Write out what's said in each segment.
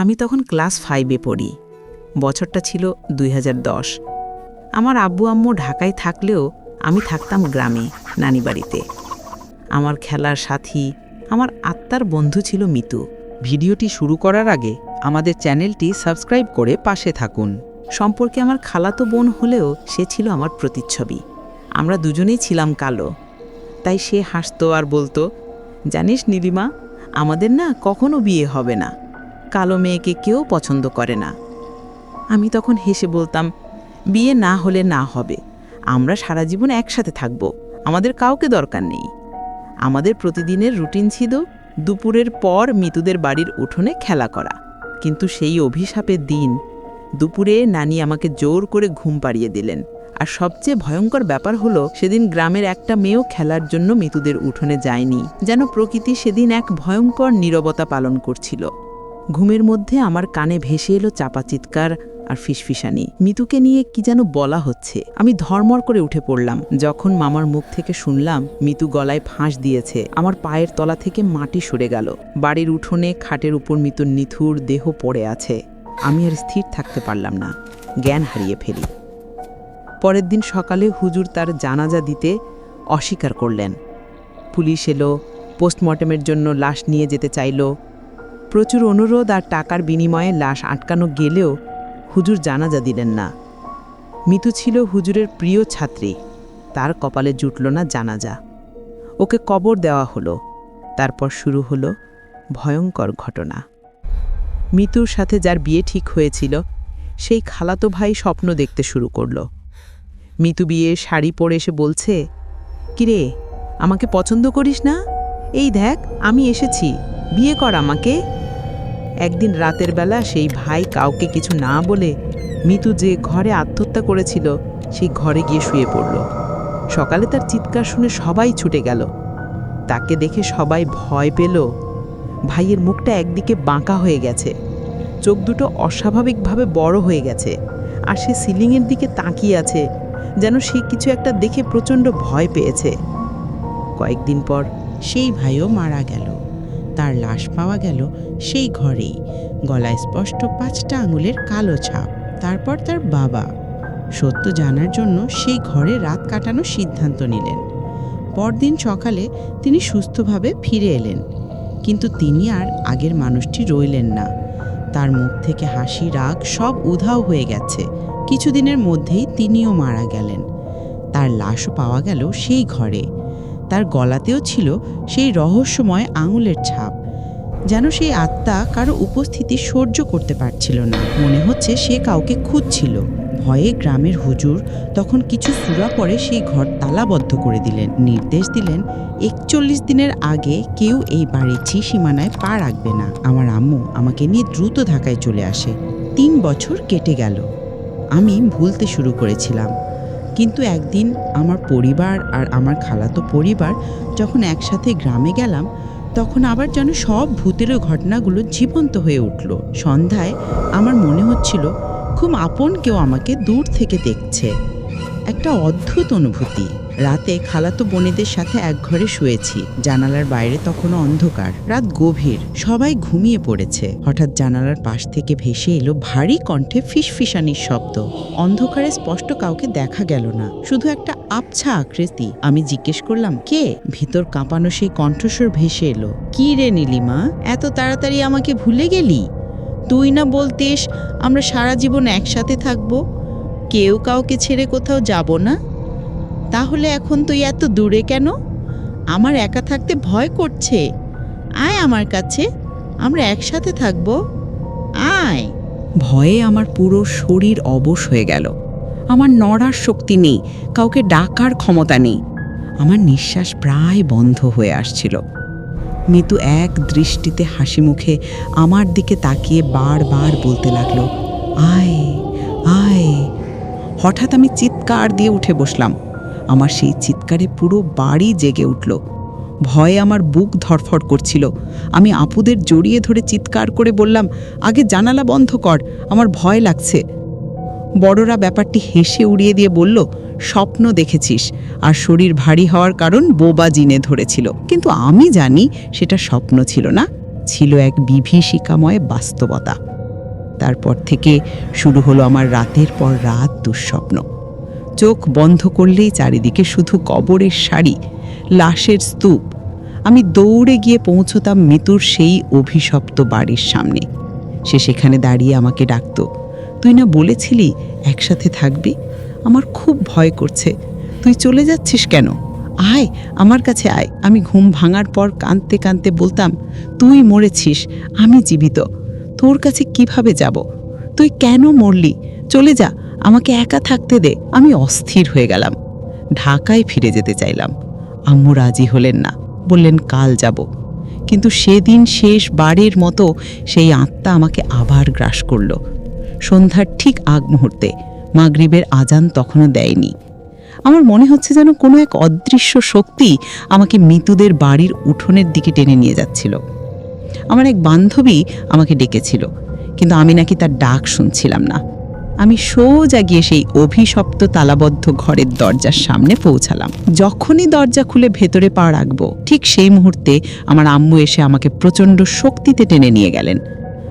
আমি তখন ক্লাস ফাইভে পড়ি। বছরটা ছিল দুই হাজার দশ। আমার আব্বু আম্মু ঢাকায় থাকলেও আমি থাকতাম গ্রামে, নানি বাড়িতে। আমার খেলার সাথী, আমার আত্মার বন্ধু ছিল মিতু। ভিডিওটি শুরু করার আগে আমাদের চ্যানেলটি সাবস্ক্রাইব করে পাশে থাকুন। সম্পর্কে আমার খালাতো বোন হলেও সে ছিল আমার প্রতিচ্ছবি। আমরা দুজনেই ছিলাম কালো। তাই সে হাসতো আর বলতো, জানিস নীলিমা, আমাদের না কখনো বিয়ে হবে না। কালো মেয়েকে কেউ পছন্দ করে না। আমি তখন হেসে বলতাম, বিয়ে না হলে না হবে। আমরা সারা জীবন একসাথে থাকব। আমাদের কাউকে দরকার নেই। আমাদের প্রতিদিনের রুটিন ছিল দুপুরের পর মিতুদের বাড়ির উঠোনে খেলা করা। কিন্তু সেই অভিশাপের দিন দুপুরে নানি আমাকে জোর করে ঘুম পাড়িয়ে দিলেন। আর সবচেয়ে ভয়ঙ্কর ব্যাপার হলো, সেদিন গ্রামের একটা মেয়েও খেলার জন্য মিতুদের উঠোনে যায়নি, যেন প্রকৃতি সেদিন এক ভয়ঙ্কর নীরবতা পালন করছিল। ঘুমের মধ্যে আমার কানে ভেসে এলো চাপা চিৎকার আর ফিসফিসানি। মিতুকে নিয়ে কি যেন বলা হচ্ছে। আমি ধর্মর করে উঠে পড়লাম। যখন মামার মুখ থেকে শুনলাম, মিতু গলায় ফাঁস দিয়েছে। আমার পায়ের তলা থেকে মাটি সরে গেল। বাড়ির উঠোনে খাটের উপর মিতুর নিথুর দেহ পড়ে আছে। আমি আর স্থির থাকতে পারলাম না। জ্ঞান হারিয়ে ফেলি। পরের দিন সকালে হুজুর তার জানাজা দিতে অস্বীকার করলেন। পুলিশ এলো, পোস্টমর্টেমের জন্য লাশ নিয়ে যেতে চাইল। প্রচুর অনুরোধ আর টাকার বিনিময়ে লাশ আটকানো গেলেও হুজুর জানাজা দিলেন না। মিতু ছিল হুজুরের প্রিয় ছাত্রী। তার কপালে জুটল না জানাজা। ওকে কবর দেওয়া হলো। তারপর শুরু হলো ভয়ঙ্কর ঘটনা। মিতুর সাথে যার বিয়ে ঠিক হয়েছিল, সেই খালাতো ভাই স্বপ্ন দেখতে শুরু করল। মিতু বিয়ে শাড়ি পরে এসে বলছে, কিরে, আমাকে পছন্দ করিস না? এই দেখ, আমি এসেছি। বিয়ে কর আমাকে। একদিন রাতের বেলা সেই ভাই কাউকে কিছু না বলে মিতু যে ঘরে আত্মহত্যা করেছিল, সেই ঘরে গিয়ে শুয়ে পড়ল। সকালে তার চিৎকার শুনে সবাই ছুটে গেল। তাকে দেখে সবাই ভয় পেল। ভাইয়ের মুখটা একদিকে বাঁকা হয়ে গেছে। চোখ দুটো অস্বাভাবিকভাবে বড় হয়ে গেছে আর সে সিলিংয়ের দিকে তাকিয়ে আছে, যেন সে কিছু একটা দেখে প্রচণ্ড ভয় পেয়েছে। কয়েকদিন পর সেই ভাইও মারা গেল। তার লাশ পাওয়া গেল সেই ঘরেই। গলায় স্পষ্ট পাঁচটা আঙুলের কালো ছাপ, তারপর তার বাবা। সত্য জানার জন্য সেই ঘরে রাত কাটানোর সিদ্ধান্ত নিলেন। পরদিন সকালে তিনি সুস্থভাবে ফিরে এলেন। কিন্তু তিনি আর আগের মানুষটি রইলেন না। তার মুখ থেকে হাসি, রাগ সব উধাও হয়ে গেছে। কিছুদিনের মধ্যেই তিনিও মারা গেলেন। তার লাশও পাওয়া গেল সেই ঘরে। তার গলাতেও ছিল সেই রহস্যময় আঙুলের ছাপ। যেন সেই আত্মা কারও উপস্থিতি সহ্য করতে পারছিল না। মনে হচ্ছে সে কাউকে খুঁজছিল। ভয়ে গ্রামের হুজুর তখন কিছু সুরা পরে সেই ঘর তালাবদ্ধ করে দিলেন। নির্দেশ দিলেন, একচল্লিশ দিনের আগে কেউ এই বাড়ির ছি সীমানায় পা রাখবে না। আমার আম্মু আমাকে নিয়ে দ্রুত ঢাকায় চলে আসে। তিন বছর কেটে গেল। আমি ভুলতে শুরু করেছিলাম। কিন্তু একদিন আমার পরিবার আর আমার খালাতো পরিবার যখন একসাথে গ্রামে গেলাম, তখন আবার যেন সব ভূতের ঘটনাগুলো জীবন্ত হয়ে উঠল। সন্ধ্যায় আমার মনে হচ্ছিল, খুব আপন কেউ আমাকে দূর থেকে দেখছে। একটা অদ্ভুত অনুভূতি। রাতে খালাতো বোনেদের সাথে এক ঘরে শুয়েছি। জানালার বাইরে তখনও অন্ধকার। রাত গভীর। সবাই ঘুমিয়ে পড়েছে। হঠাৎ জানালার পাশ থেকে ভেসে এলো ভারী কণ্ঠে ফিসফিসানির শব্দ। অন্ধকারে স্পষ্ট কাউকে দেখা গেল না। শুধু একটা আবছা আকৃতি। আমি জিজ্ঞেস করলাম, কে? ভিতর কাঁপানো সেই কণ্ঠস্বর ভেসে এলো, কি রে নীলিমা? এত তাড়াতাড়ি আমাকে ভুলে গেলি? তুই না বলতিস আমরা সারা জীবন একসাথে থাকব? কেউ কাউকে ছেড়ে কোথাও যাব না? তাহলে এখন তুই এত দূরে কেন? আমার একা থাকতে ভয় করছে। আয় আমার কাছে, আমরা একসাথে থাকব। আয়। ভয়ে আমার পুরো শরীর অবশ হয়ে গেল। আমার নড়ার শক্তি নেই, কাউকে ডাকার ক্ষমতা নেই। আমার নিঃশ্বাস প্রায় বন্ধ হয়ে আসছিল। মিতু এক দৃষ্টিতে হাসি মুখে আমার দিকে তাকিয়ে বারবার বলতে লাগল, আয় আয়। হঠাৎ আমি চিৎকার দিয়ে উঠে বসলাম। আমার সেই চিৎকারে পুরো বাড়ি জেগে উঠল। ভয়ে আমার বুক ধরফর করছিল। আমি আপুদের জড়িয়ে ধরে চিৎকার করে বললাম, আগে জানালা বন্ধ কর, আমার ভয় লাগছে। বড়রা ব্যাপারটি হেসে উড়িয়ে দিয়ে বলল, স্বপ্ন দেখেছিস, আর শরীর ভারী হওয়ার কারণ বোবা জিনে ধরেছিল। কিন্তু আমি জানি সেটা স্বপ্ন ছিল না, ছিল এক বিভীষিকাময় বাস্তবতা। তারপর থেকে শুরু হলো আমার রাতের পর রাত দুঃস্বপ্ন। চোখ বন্ধ করলেই চারিদিকে শুধু কবরের শাড়ি, লাশের স্তূপ। আমি দৌড়ে গিয়ে পৌঁছতাম মিতুর সেই অভিশপ্ত বাড়ির সামনে। সে সেখানে দাঁড়িয়ে আমাকে ডাকত, তুই না বলেছিলি একসাথে থাকবি? আমার খুব ভয় করছে। তুই চলে যাচ্ছিস কেন? আয়, আমার কাছে আয়। আমি ঘুম ভাঙার পর কাঁদতে কাঁদতে বলতাম, তুই মরেছিস, আমি জীবিত। তোর কাছে কীভাবে যাব? তুই কেন মরলি? চলে যা আমাকে একা থাকতে দে, আমি অস্থির হয়ে গেলাম। ঢাকায় ফিরে যেতে চাইলাম। আম্মু রাজি হলেন না, বললেন কাল যাব। কিন্তু সেদিন শেষ বারের মতো সেই আত্মা আমাকে আবার গ্রাস করল। সন্ধ্যার ঠিক আগ মুহূর্তে, মাগরিবের আজান তখনও দেয়নি। আমার মনে হচ্ছে যেন কোনো এক অদৃশ্য শক্তি আমাকে মৃতুদের বাড়ির উঠোনের দিকে টেনে নিয়ে যাচ্ছিল। আমার এক বান্ধবী আমাকে ডেকেছিল, কিন্তু আমি নাকি তার ডাক শুনছিলাম না। আমি সোজা গিয়ে সেই অভিশপ্ত তালাবদ্ধ ঘরের দরজার সামনে পৌঁছালাম। যখনই দরজা খুলে ভেতরে পা রাখব, ঠিক সেই মুহূর্তে আমার আম্মু এসে আমাকে প্রচণ্ড শক্তিতে টেনে নিয়ে গেলেন।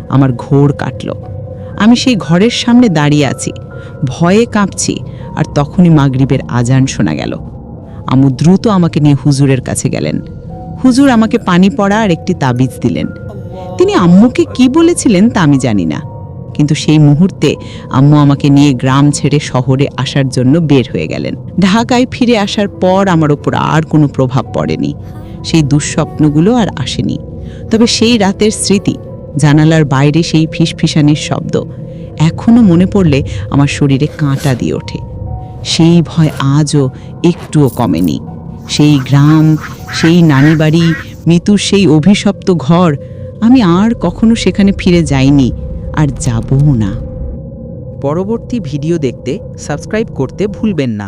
আমার ঘোর কাটল। আমি সেই ঘরের সামনে দাঁড়িয়ে আছি। ভয়ে কাঁপছি আর তখনই মাগরিবের আজান শোনা গেল। আম্মু দ্রুত আমাকে নিয়ে হুজুরের কাছে গেলেন। হুজুর আমাকে পানি পড়া আর একটি তাবিজ দিলেন। তিনি আম্মুকে কি বলেছিলেন তা আমি জানি না। কিন্তু সেই মুহূর্তে আম্মু আমাকে নিয়ে গ্রাম ছেড়ে শহরে আসার জন্য বের হয়ে গেলেন। ঢাকায় ফিরে আসার পর আমার ওপর আর কোনো প্রভাব পড়েনি। সেই দুঃস্বপ্নগুলো আর আসেনি। তবে সেই রাতের স্মৃতি, জানালার বাইরে সেই ফিসফিসানির শব্দ, এখনও মনে পড়লে আমার শরীরে কাঁটা দিয়ে ওঠে। সেই ভয় আজও একটুও কমেনি। সেই গ্রাম, সেই নানি বাড়ি মৃত্যুর সেই অভিশপ্ত ঘর, আমি আর কখনো সেখানে ফিরে যাইনি। আর যাবও না। পরবর্তী ভিডিও দেখতে সাবস্ক্রাইব করতে ভুলবেন না।